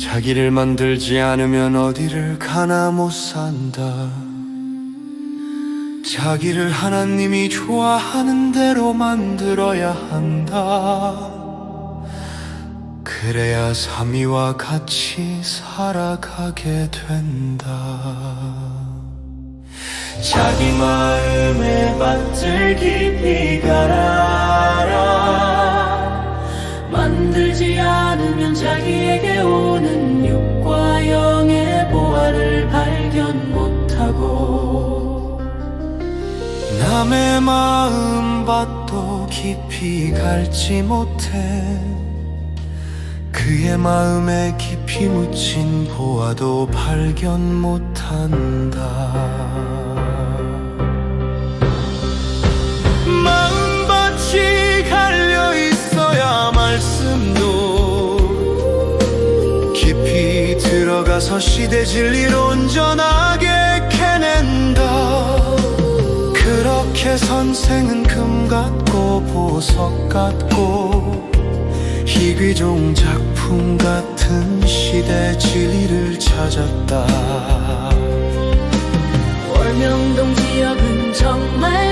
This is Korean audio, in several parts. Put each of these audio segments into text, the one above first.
자기를 만들지 않으면 어디를 가나 못 산다. 자기를 하나님이 좋아하는 대로 만들어야 한다. 그래야 삼위와 같이 살아가게 된다. 자기 밭을 깊이 갈 남의 마음 밭도 깊이 갈지 못해. 그의 마음에 깊이 묻힌 보아도 발견 못한다. 마음밭이 갈려 있어야 말씀도 깊이 들어가서 시대 진리를 온전하 보석 같고 희귀종 작품 같은 시대 진리를 찾았다. 월명동 지역은 정말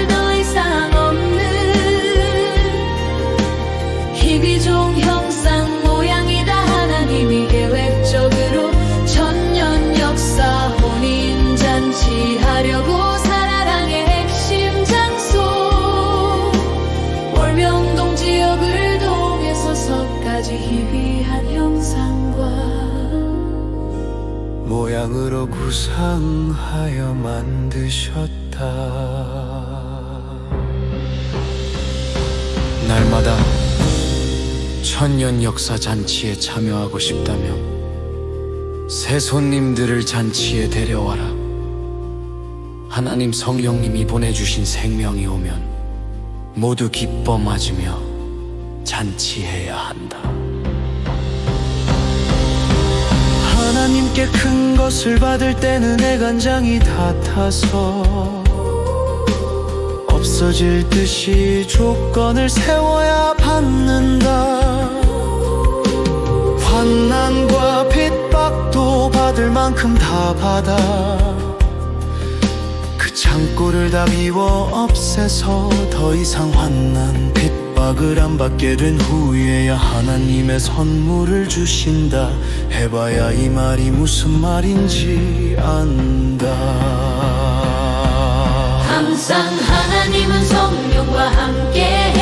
모양으로 구상하여 만드셨다. 날마다 천년 역사 잔치에 참여하고 싶다면 새 손님들을 잔치에 데려와라. 하나님 성령님이 보내주신 생명이 오면 모두 기뻐 맞으며 잔치해야 한다 하나님께 큰 것을 받을 때는 애간장이 다 타서 없어질 듯이 조건을 세워야 받는다. 환난과 핍박도 받을 만큼 다 받아 그 창고를 다 비워 없애서 더 이상 환난 핍박을 안 받게 된 후에야 하나님의 선물을 주신다. 해봐야 이 말이 무슨 말인지 안다. 항상 하나님은 성령과 함께